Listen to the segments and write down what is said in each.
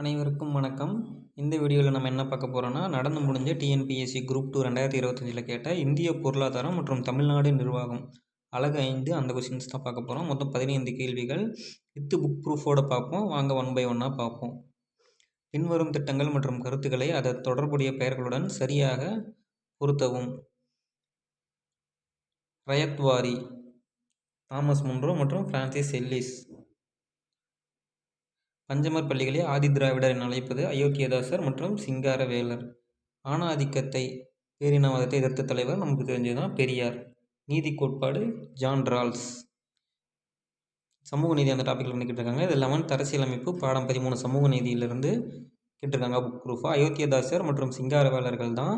அனைவருக்கும் வணக்கம். இந்த வீடியோவில் நம்ம என்ன பார்க்க போகிறோன்னா நடந்து முடிஞ்ச டிஎன்பிஎஸ்சி குரூப் டூ ரெண்டாயிரத்தி இருபத்தஞ்சில் கேட்ட இந்திய பொருளாதாரம் மற்றும் தமிழ்நாடு நிர்வாகம் அழகு ஐந்து அந்த கொஷின்ஸ் தான் பார்க்க போகிறோம் மொத்தம் பதினைந்து கேள்விகள். வித்து புக் ப்ரூஃபோட பார்ப்போம். வாங்க ஒன் பை ஒன்னாக பார்ப்போம். பின்வரும் திட்டங்கள் மற்றும் கருத்துக்களை அதை தொடர்புடைய பெயர்களுடன் சரியாக பொருத்தவும். ரயத்வாரி தாமஸ் முன்றோ மற்றும் பிரான்சிஸ் எல்லிஸ். பஞ்சமர் பள்ளிகளை ஆதி திராவிடர் என அழைப்பது அயோக்கியதாசர் மற்றும் சிங்காரவேலர். ஆணாதிக்கத்தை பேரினவாதத்தை எதிர்த்த தலைவர் நமக்கு தெரிஞ்சதுதான் பெரியார். நீதி கோட்பாடு ஜான் ரால்ஸ். சமூக நீதி அந்த டாப்பிக்கில் வந்து கேட்டிருக்காங்க. இது லெவன்த் அரசியலமைப்பு பாடம் பதிமூணு சமூக நீதியிலிருந்து கேட்டிருக்காங்க. புக் குரூஃபாக அயோத்தியதாசர் மற்றும் சிங்காரவேலர்கள் தான்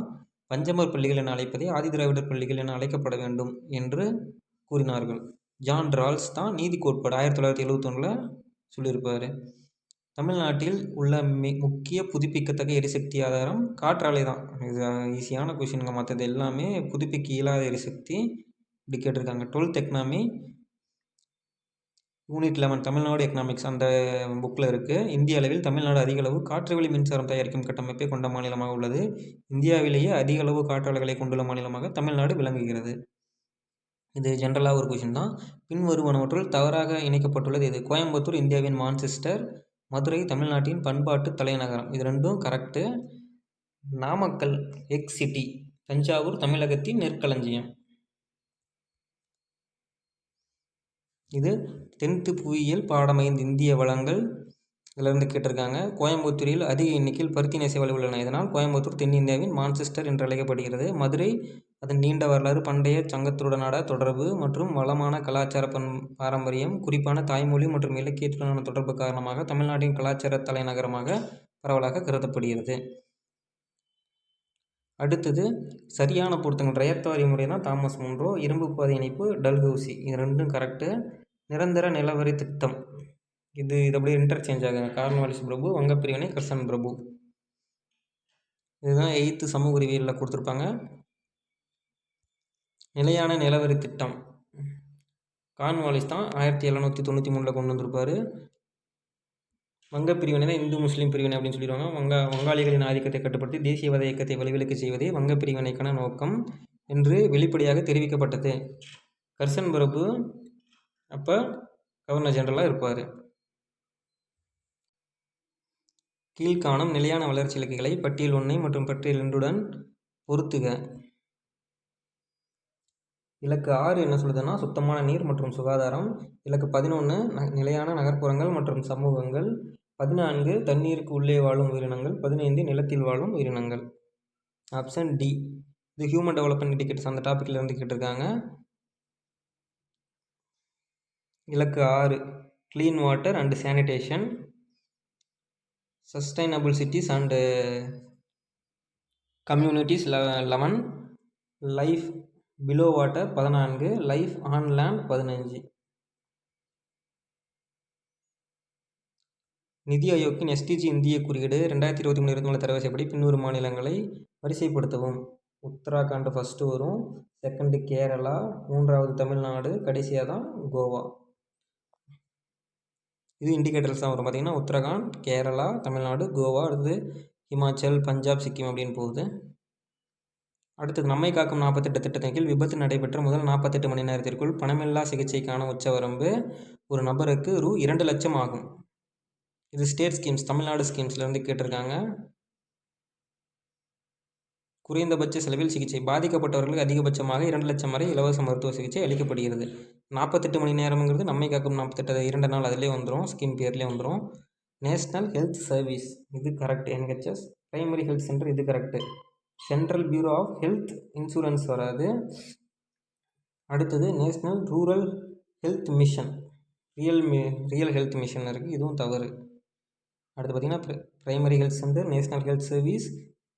பஞ்சமர் பள்ளிகள் என அழைப்பதை ஆதி திராவிடர் பள்ளிகள் என அழைக்கப்பட வேண்டும் என்று கூறினார்கள். ஜான் ரால்ஸ் தான் நீதி கோட்பாடு ஆயிரத்தி தொள்ளாயிரத்தி எழுபத்தொன்னில் சொல்லியிருப்பார். தமிழ்நாட்டில் உள்ள மி முக்கிய புதுப்பிக்கத்தக்க எரிசக்தி ஆதாரம் காற்றாலை தான். இது ஈஸியான கொஷினுங்க மற்றது எல்லாமே புதுப்பிக்க இயலாத எரிசக்தி இப்படி கேட்டிருக்காங்க. Twelfth economy unit eleven Tamil Nadu economics அந்த புக்கில் இருக்குது இந்திய அளவில் தமிழ்நாடு அதிக அளவு காற்று வழி மின்சாரம் தயாரிக்கும் கட்டமைப்பை கொண்ட மாநிலமாக உள்ளது. இந்தியாவிலேயே அதிக அளவு காற்றாலைகளை கொண்டுள்ள மாநிலமாக தமிழ்நாடு விளங்குகிறது. இது ஜென்ரலாக ஒரு கொஷின் தான். பின்வருவனவற்றுள் தவறாக இணைக்கப்பட்டுள்ளது இது கோயம்புத்தூர் இந்தியாவின் மான்செஸ்டர் மதுரை தமிழ்நாட்டின் பண்பாட்டு தலைநகரம். இது ரெண்டும் correct Namakkal egg city Thanjavur தமிழகத்தின் நெற்களஞ்சியம். இது டென்த்து புவியியல் பாடமைந்த இந்திய வளங்கள். இதிலிருந்து கேட்டிருக்காங்க. கோயம்புத்தூரில் அதிக எண்ணிக்கையில் பருத்தி நெசவாளி உள்ளன. இதனால் கோயம்புத்தூர் தென்னிந்தியாவின் மான்செஸ்டர் என்று அழைக்கப்படுகிறது. மதுரை அதன் நீண்ட வரலாறு பண்டைய சங்கத்துடனான தொடர்பு மற்றும் வளமான கலாச்சார பண் பாரம்பரியம் குறிப்பான தாய்மொழி மற்றும் இலக்கியத்துடனான தொடர்பு காரணமாக தமிழ்நாட்டின் கலாச்சார தலைநகரமாக பரவலாக கருதப்படுகிறது. அடுத்தது சரியான பொருத்தங்கள். ரயத்தாரி முறை தான் தாமஸ் மூன்றோ இரும்பு பாதை இணைப்பு டல்ஹவுசி. இது ரெண்டும் கரெக்டு நிரந்தர நிலவரி திட்டம். இது இது அப்படியே இன்டர்சேஞ்ச் ஆகுது. கார்ன்வாலிஸ் பிரபு வங்கப்பிரிவினை கிருஷ்ணன் பிரபு. இதுதான் எயித்து சமூக அறிவியலில் கொடுத்துருப்பாங்க. நிலையான நிலவரி திட்டம். கான்வாலிஸ் தான் ஆயிரத்தி எழுநூற்றி தொண்ணூற்றி மூணில் கொண்டு வந்திருப்பார். வங்க பிரிவினை இந்து முஸ்லீம் பிரிவினை அப்படின்னு சொல்லிடுவாங்க. வங்க வங்காளிகளின் ஆதிக்கத்தை கட்டுப்படுத்தி தேசியவாத இயக்கத்தை வலுவிலக்கு செய்வதே வங்க பிரிவினைக்கான நோக்கம் என்று வெளிப்படையாக தெரிவிக்கப்பட்டது. கர்சன் பிரபு அப்போ கவர்னர் ஜெனரலாக இருப்பார். கீழ்காணும் நிலையான வளர்ச்சி இலக்குகளை பட்டியல் ஒன்றை மற்றும் பட்டியல் ரெண்டுடன் பொருத்துக. இலக்கு ஆறு என்ன சொல்லுதுன்னா சுத்தமான நீர் மற்றும் சுகாதாரம். இலக்கு பதினொன்று நிலையான நகர்ப்புறங்கள் மற்றும் சமூகங்கள். பதினான்கு தண்ணீருக்கு உள்ளே வாழும் உயிரினங்கள். பதினைந்து நிலத்தில் வாழும் உயிரினங்கள். ஆப்ஷன் டி இது ஹியூமன் டெவலப்மெண்ட் இண்டிகேட்டர்ஸ் அந்த டாப்பிக்கில் இருந்து கேட்டிருக்காங்க. இலக்கு ஆறு. Clean water and sanitation sustainable cities and communities eleven life below water பதினான்கு. லைஃப் ஆன் லேண்ட் பதினஞ்சு. நிதி ஆயோக்கின் எஸ்டிஜி இந்திய குறியீடு ரெண்டாயிரத்தி இருபத்தி மூணு இருபத்தி நாலு தரவரிசைப்படி பின்னூறு மாநிலங்களை வரிசைப்படுத்தவும். உத்தராகண்ட் ஃபஸ்ட்டு வரும். செகண்டு கேரளா. மூன்றாவது தமிழ்நாடு. கடைசியாக தான் கோவா. இது இண்டிகேட்டர்ஸ் தான் வரும். பார்த்திங்கன்னா உத்தரகாண்ட் கேரளா தமிழ்நாடு கோவா அடுத்து ஹிமாச்சல் பஞ்சாப் சிக்கிம் அப்படின்னு போகுது. அடுத்தது நம்மை காக்கும் நாற்பத்தெட்டு திட்டத்தின் கீழ் விபத்து நடைபெற்ற முதல் நாற்பத்தெட்டு மணி நேரத்திற்குள் பணமில்லா சிகிச்சைக்கான உச்சவரம்பு ஒரு நபருக்கு ரூ. இரண்டு லட்சம் ஆகும். இது ஸ்டேட் ஸ்கீம்ஸ் தமிழ்நாடு ஸ்கீம்ஸ்லேருந்து கேட்டிருக்காங்க. குறைந்தபட்ச செலவில் சிகிச்சை. பாதிக்கப்பட்டவர்களுக்கு அதிகபட்சமாக இரண்டு லட்சம் வரை இலவச மருத்துவ சிகிச்சை அளிக்கப்படுகிறது. நாற்பத்தெட்டு மணி நேரம்ங்கிறது நம்மை காக்கும் நாற்பத்தெட்டு இரண்டு நாள் அதிலே வந்துடும் ஸ்கீம் பேர்லேயே வந்துடும் நேஷ்னல் ஹெல்த் சர்வீஸ். இது correct NHS. Primary health centre இது correct central bureau of health insurance வராது. அடுத்தது national rural health mission real me real health mission இருக்குது இதுவும் தவறு. அடுத்து பார்த்திங்கன்னா primary health centre national health service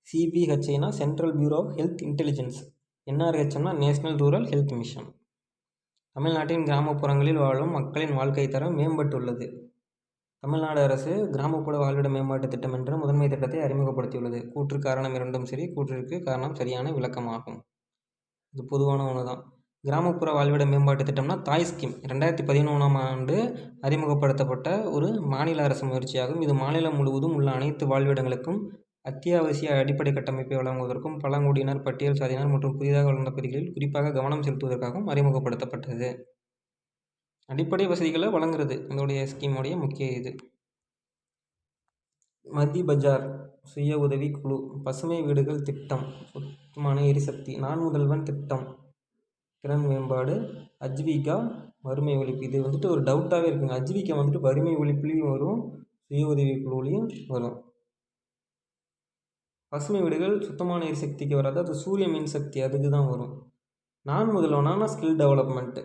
சிபிஹெச்ஐனா central bureau of health intelligence என்ஆர்ஹெச்னா national rural health mission தமிழ்நாட்டின் கிராமப்புறங்களில் வாழும் மக்களின் வாழ்க்கை தரம் மேம்பட்டுள்ளது. தமிழ்நாடு அரசு கிராமப்புற வாழ்விட மேம்பாட்டு திட்டம் என்ற முதன்மை திட்டத்தை அறிமுகப்படுத்தியுள்ளது. கூற்று காரணம் இரண்டும் சரி கூற்றிற்கு காரணம் சரியான விளக்கமாகும். இது பொதுவான ஒன்று தான் கிராமப்புற வாழ்விட மேம்பாட்டு திட்டம்னா தாய் ஸ்கீம். ரெண்டாயிரத்தி பதினொன்றாம் ஆண்டு அறிமுகப்படுத்தப்பட்ட ஒரு மாநில அரசு முயற்சியாகும். இது மாநிலம் முழுவதும் உள்ள அனைத்து வாழ்விடங்களுக்கும் அத்தியாவசிய அடிப்படை கட்டமைப்பை வழங்குவதற்கும் பழங்குடியினர் பட்டியல் சாதியினர் மற்றும் புதிதாக வளர்ந்த பகுதிகளில் குறிப்பாக கவனம் செலுத்துவதற்காகவும் அறிமுகப்படுத்தப்பட்டது. அடிப்படை வசதிகளை வழங்குறது இதோடைய ஸ்கீமுடைய முக்கிய இது. மதி பஜார் சுய உதவி குழு பசுமை வீடுகள் திட்டம் சுத்தமான எரிசக்தி நான் முதல்வன் திட்டம் திறன் மேம்பாடு அஜ்விகா வறுமை ஒழிப்பு. இது வந்துட்டு ஒரு டவுட்டாகவே இருக்குங்க. அஜ்விகா வந்துட்டு வறுமை ஒழிப்புலேயும் வரும் சுய உதவி குழுவிலையும் வரும். பசுமை வீடுகள் சுத்தமான எரிசக்திக்கு வராது. அது சூரிய மின்சக்தி அதுக்கு தான் வரும். நான் முதல்வனான ஸ்கில் டெவலப்மெண்ட்டு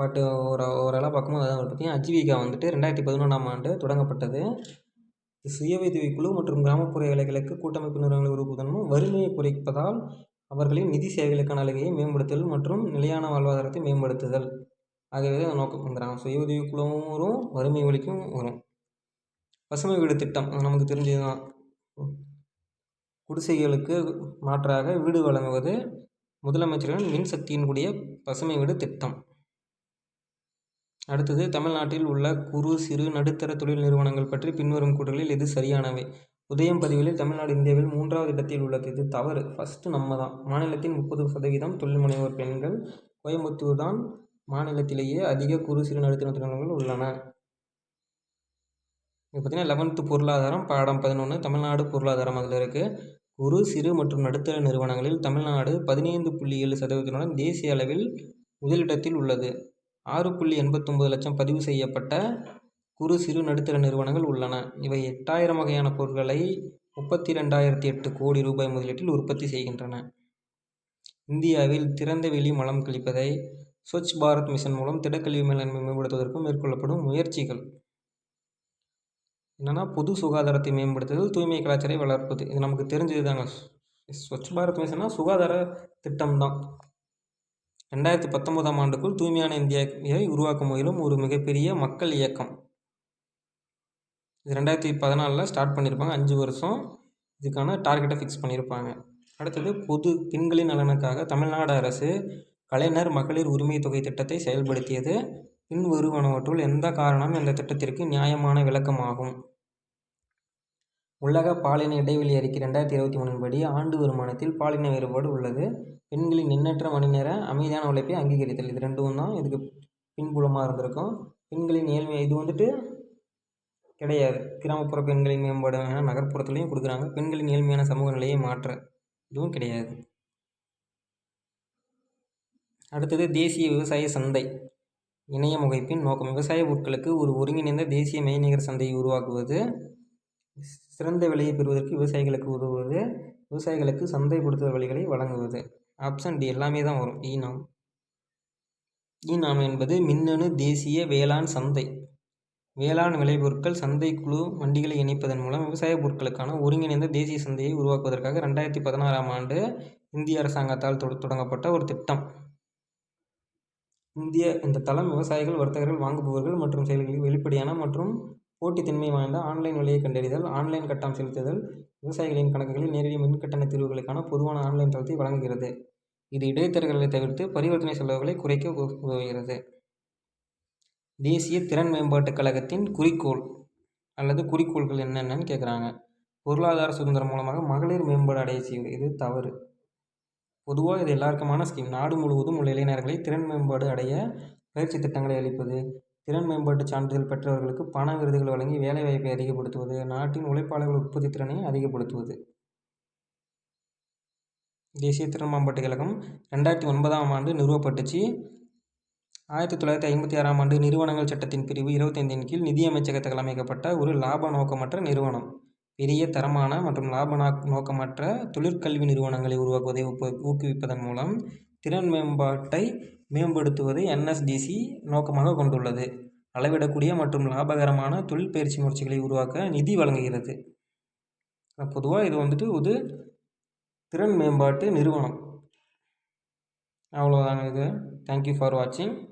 பட் ஒரு ஓரளவு பார்க்கும்போது அதான் பார்த்தீங்கன்னா அஜீவிகா வந்துட்டு ரெண்டாயிரத்தி பதினொன்றாம் ஆண்டு தொடங்கப்பட்டது. சுய உதவி குழு மற்றும் கிராமப்புற ஏழைகளுக்கு கூட்டமைப்பு நிறுவனங்களை உருவாக்குவதன் வறுமையை குறைப்பதால் அவர்களின் நிதி சேவைகளுக்கான அழகையை மேம்படுத்துதல் மற்றும் நிலையான வாழ்வாதாரத்தை மேம்படுத்துதல். ஆகியவை நோக்கம். கிராம சுய உதவி குழுவும் வரும் வறுமை ஒழிக்கும் வரும். பசுமை வீடு திட்டம். நமக்கு தெரிஞ்சது தான் குடிசைகளுக்கு மாற்றாக வீடு வழங்குவது முதலமைச்சரின் மின்சக்தியின் கூடிய பசுமை வீடு திட்டம். அடுத்தது தமிழ்நாட்டில் உள்ள குறு சிறு நடுத்தர தொழில் நிறுவனங்கள் பற்றி பின்வரும் கூற்றுகளில் எது சரியானவை. உதயம் பதிவுகளில் தமிழ்நாடு இந்தியாவில் மூன்றாவது இடத்தில் உள்ளது. இது தவறு. ஃபஸ்ட்டு நம்ம தான் மாநிலத்தின் முப்பது சதவீதம் தொழில் முனைவோர் பெண்கள். கோயம்புத்தூர் தான் மாநிலத்திலேயே அதிக குறு சிறு நடுத்தர நிறுவனங்கள் உள்ளன. இப்போ பார்த்தீங்கன்னா லெவன்த்து பொருளாதாரம் பாடம் பதினொன்று தமிழ்நாடு பொருளாதாரம் அதில் இருக்குது குறு சிறு மற்றும் நடுத்தர நிறுவனங்களில் தமிழ்நாடு பதினைந்து புள்ளி ஏழு சதவீதத்துடன் தேசிய அளவில் முதலிடத்தில் உள்ளது. ஆறு புள்ளி எண்பத்தொம்பது லட்சம் பதிவு செய்யப்பட்ட குறு சிறு நடுத்தர நிறுவனங்கள் உள்ளன. இவை எட்டாயிரம் வகையான பொருட்களை முப்பத்தி ரெண்டாயிரத்தி எட்டு கோடி ரூபாய் முதலீட்டில் உற்பத்தி செய்கின்றன. இந்தியாவில் திறந்த வெளி மலம் கழிப்பதை ஸ்வச் பாரத் மிஷன் மூலம் திடக்கழிவு மேலாண்மை மேம்படுத்துவதற்கும் மேற்கொள்ளப்படும் முயற்சிகள். என்னென்னா பொது சுகாதாரத்தை மேம்படுத்துதல் தூய்மை கலாச்சாரை வளர்ப்பது. இது நமக்கு தெரிஞ்சது தாங்க ஸ்வச் பாரத் மிஷன்னா சுகாதார திட்டம் தான் ரெண்டாயிரத்தி பத்தொன்பதாம் ஆண்டுக்குள் தூய்மையான இந்தியாவை உருவாக்க முயலும் ஒரு மிகப்பெரிய மக்கள் இயக்கம். இது ரெண்டாயிரத்தி பதினாலில் ஸ்டார்ட் பண்ணியிருப்பாங்க அஞ்சு வருஷம் இதுக்கான டார்கெட்டை ஃபிக்ஸ் பண்ணியிருப்பாங்க அடுத்தது பொது பெண்களின் நலனுக்காக தமிழ்நாடு அரசு கலைஞர் மகளிர் உரிமை தொகை திட்டத்தை செயல்படுத்தியது. பின்வருவனவற்றுள் எந்த காரணம் இந்த திட்டத்திற்கு நியாயமான விளக்கமாகும். உலக பாலின இடைவெளி அறிக்கை ரெண்டாயிரத்தி இருபத்தி மூணின் படி ஆண்டு வருமானத்தில் பாலின வேறுபாடு உள்ளது. பெண்களின் எண்ணற்ற மணி நேர அமைதியான உழைப்பை அங்கீகரித்தல். இது ரெண்டும் தான் இதுக்கு பின்புலமாக இருந்திருக்கும். பெண்களின் ஏழ்மை இது வந்துட்டு கிடையாது. கிராமப்புற பெண்களின் மேம்பாடு நகர்ப்புறத்துலேயும் கொடுக்குறாங்க. பெண்களின் ஏழ்மையான சமூக நிலையை மாற்ற இதுவும் கிடையாது. அடுத்தது தேசிய விவசாய சந்தை. இணைய முகைப்பின் நோக்கம். விவசாய பொருட்களுக்கு ஒரு ஒருங்கிணைந்த தேசிய மெய்நிகர் சந்தையை உருவாக்குவது. சிறந்த விலையை பெறுவதற்கு விவசாயிகளுக்கு உதவுவது விவசாயிகளுக்கு சந்தைப்படுத்துதல் வழிகளை வழங்குவது. ஆப்ஷன் டி எல்லாமே தான் வரும். E ஈனாம் e நாம். என்பது மின்னணு தேசிய வேளாண் சந்தை. வேளாண் விளைபொருட்கள் சந்தை குழு வண்டிகளை இணைப்பதன் மூலம் விவசாய பொருட்களுக்கான ஒருங்கிணைந்த தேசிய சந்தையை உருவாக்குவதற்காக ரெண்டாயிரத்தி பதினாறாம் ஆண்டு இந்திய அரசாங்கத்தால் தொடங்கப்பட்ட ஒரு திட்டம். இந்திய இந்த தளம் விவசாயிகள் வர்த்தகர்கள் வாங்குபவர்கள் மற்றும் செயல்களில் வெளிப்படையான மற்றும் போட்டித்தன்மை வாய்ந்த ஆன்லைன் விலையை கண்டறிதல் ஆன்லைன் கட்டணம் செலுத்துதல் விவசாயிகளின் கணக்குகளில் நேரடி மின்கட்டண தீர்வுகளுக்கான பொதுவான ஆன்லைன் தளத்தை வழங்குகிறது. இது இடைத்தரகர்களை தவிர்த்து பரிவர்த்தனை செலவுகளை குறைக்க உதவுகிறது. தேசிய திறன் மேம்பாட்டுக் கழகத்தின் குறிக்கோள் அல்லது குறிக்கோள்கள் என்னென்னு கேட்குறாங்க பொருளாதார சுதந்திரம் மூலமாக மகளிர் மேம்பாடு அடைய செய்வது. இது தவறு. பொதுவாக இது எல்லாருக்குமான ஸ்கீம் நாடு முழுவதும் உள்ள இளைஞர்களை திறன் மேம்பாடு அடைய பயிற்சி திட்டங்களை அளிப்பது. திறன் மேம்பாட்டு சான்றிதழ் பெற்றவர்களுக்கு பண விருதுகள் வழங்கி வேலைவாய்ப்பை அதிகப்படுத்துவது நாட்டின் உழைப்பாளர்கள் உற்பத்தி திறனை அதிகப்படுத்துவது. தேசிய திறன் மேம்பாட்டு கழகம் ரெண்டாயிரத்தி ஒன்பதாம் ஆண்டு நிறுவப்பட்டுச்சு ஆயிரத்தி தொள்ளாயிரத்தி ஐம்பத்தி ஆறாம் ஆண்டு நிறுவனங்கள் சட்டத்தின் பிரிவு இருபத்தைந்தின் கீழ் நிதியமைச்சகத்தில் அமைக்கப்பட்ட ஒரு லாப நோக்கமற்ற நிறுவனம். பெரிய தரமான மற்றும் லாப நோக்கமற்ற தொழிற்கல்வி நிறுவனங்களை உருவாக்குவதை ஊக்குவிப்பதன் மூலம் திறன் மேம்பாட்டை மேம்படுத்துவதை என்எஸ்டிசி நோக்கமாக கொண்டுள்ளது. அளவிடக்கூடிய மற்றும் லாபகரமான தொழில் பயிற்சி முயற்சிகளை உருவாக்க நிதி வழங்குகிறது. பொதுவாக இது வந்துட்டு ஒரு திறன் மேம்பாட்டு நிறுவனம். அவ்வளோதாங்க இது. தேங்க்யூ ஃபார் வாட்சிங்